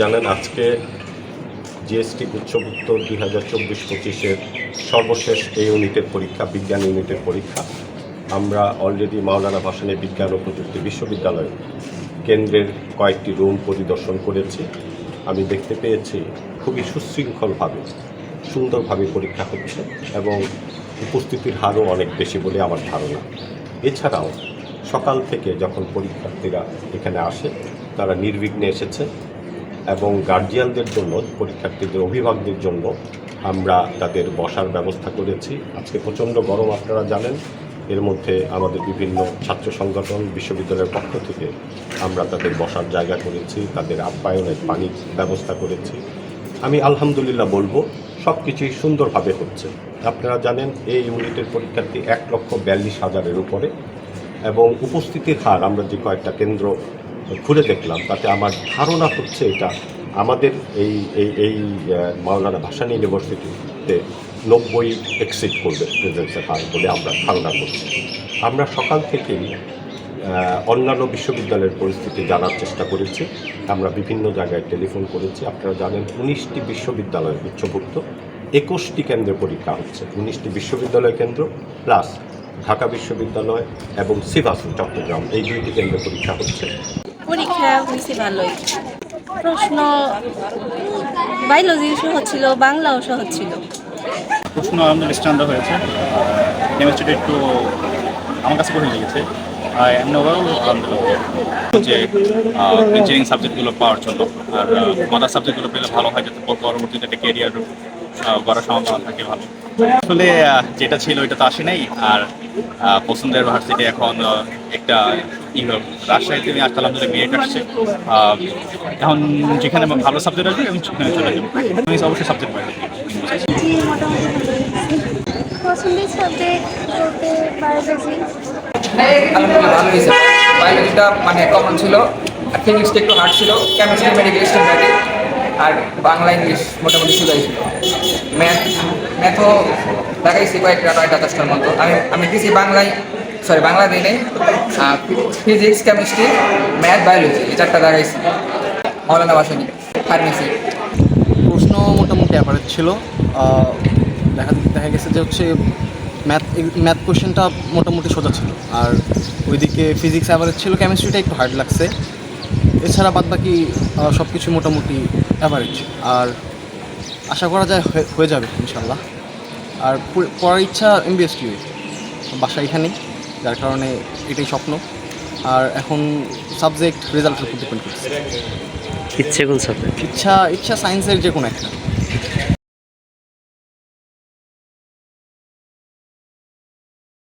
জানেন, আজকে জিএসটি গুচ্ছভুক্ত দুই হাজার চব্বিশ পঁচিশের সর্বশেষ এই ইউনিটের পরীক্ষা, বিজ্ঞান ইউনিটের পরীক্ষা। আমরা অলরেডি মাওলানা ভাসানী বিজ্ঞান ও প্রযুক্তি বিশ্ববিদ্যালয় কেন্দ্রের কয়েকটি রুম পরিদর্শন করেছি। আমি দেখতে পেয়েছি খুবই সুশৃঙ্খলভাবে, সুন্দরভাবে পরীক্ষা হচ্ছে এবং উপস্থিতির হারও অনেক বেশি বলে আমার ধারণা। এছাড়াও সকাল থেকে যখন পরীক্ষার্থীরা এখানে আসে, তারা নির্বিঘ্নে এসেছে। এবং গার্জিয়ানদের জন্য, পরীক্ষার্থীদের, অভিভাবকদের জন্য আমরা তাদের বসার ব্যবস্থা করেছি। আজকে প্রচণ্ড গরম, আপনারা জানেন। এর মধ্যে আমাদের বিভিন্ন ছাত্র সংগঠন, বিশ্ববিদ্যালয়ের পক্ষ থেকে আমরা তাদের বসার জায়গা করেছি, তাদের আপ্যায়নের পানির ব্যবস্থা করেছি। আমি আলহামদুলিল্লাহ বলব সব কিছুই সুন্দরভাবে হচ্ছে। আপনারা জানেন, এই ইউনিটের পরীক্ষার্থী এক লক্ষ বিয়াল্লিশ হাজারের উপরে এবং উপস্থিতির হার, আমরা যে কয়েকটা কেন্দ্র ঘুরে দেখলাম, তাতে আমার ধারণা হচ্ছে এটা আমাদের এই এই এই মাওলানা ভাসানী ইউনিভার্সিটিতে নব্বই এক্সিট করবে প্রেজেন্সের হার বলে আমরা ধারণা করছি। আমরা সকাল থেকেই অন্যান্য বিশ্ববিদ্যালয়ের পরিস্থিতি জানার চেষ্টা করেছি। আমরা বিভিন্ন জায়গায় টেলিফোন করেছি। আপনারা জানেন উনিশটি বিশ্ববিদ্যালয় উচ্চভুক্ত, একুশটি কেন্দ্রে পরীক্ষা হচ্ছে। উনিশটি বিশ্ববিদ্যালয় কেন্দ্র, প্লাস ঢাকা বিশ্ববিদ্যালয় এবং সিভাসু, চট্টগ্রাম, এই দুইটি কেন্দ্রে পরীক্ষা হচ্ছে। পরীক্ষা হয়েছে ভালোই। প্রশ্ন বায়োলজি সহজ ছিল বাংলাও সহজ ছিল প্রশ্ন আমাদের স্ট্যান্ডার্ড হয়েছে। কেমিস্ট্রিটা একটু আমার কাছে কঠিন লেগেছে। ইঞ্জিনিয়ারিং সাবজেক্টগুলো পাওয়ার জন্য। আর সাবজেক্টগুলো পেলে ভালো হয় যাতে পরবর্তীতে একটা কেরিয়ার থাকে ভালো। আসলে যেটা ছিল ওইটা তো আসে নাই আর পছন্দের ভার্সিটি এখন একটা রাজশাহীতে আমি আসতে আলহামদুলিল্লাহ আসছে এখন যেখানে ভালো সাবজেক্ট আসবে আমি সেখানে চলে যাব। আমি অবশ্যই সাবজেক্ট পাই পছন্দের সাবজেক্ট বলতে বায়োলজি আলহামদুলিল্লাহ ভালো হয়েছে। বায়োলজিটা মানে কমন ছিল আর ফিজিক্সটা একটু হার্ড ছিল কেমিস্ট্রি মেডিকেল স্ট্যান্ডার্ডে আর বাংলা ইংলিশ মোটামুটি সুদাই ছিল। ম্যাথ ম্যাথও দেখাইছি কয়েকটা নয়টা দশটার মতো। আমি আমি দিয়েছি বাংলায় সরি বাংলা দিই নেই। ফিজিক্স কেমিস্ট্রি ম্যাথ বায়োলজি এই চারটা দেখাইছি মৌলানা বাসনী ফার্মেসি প্রশ্ন মোটামুটি অ্যাভারেজ ছিল। দেখা দেখা গেছে যে হচ্ছে ম্যাথ ম্যাথ কোশ্চেনটা মোটামুটি সোজা ছিল। আর ওইদিকে ফিজিক্স অ্যাভারেজ ছিল কেমিস্ট্রিটা একটু হার্ড লাগছে। এছাড়া বাদ বাকি সব কিছু মোটামুটি অ্যাভারেজ আর আশা করা যায় হয়ে- যাবে, ইনশাল্লাহ। আর পড়ার ইচ্ছা এমবিএস বাসা এখানেই। যার কারণে এটাই স্বপ্ন। আর এখন সাবজেক্ট রেজাল্ট উপর ডিপেন্ড করছে। ইচ্ছে কোন সাবজেক্ট ইচ্ছা ইচ্ছা সায়েন্সের যে কোনো একটা।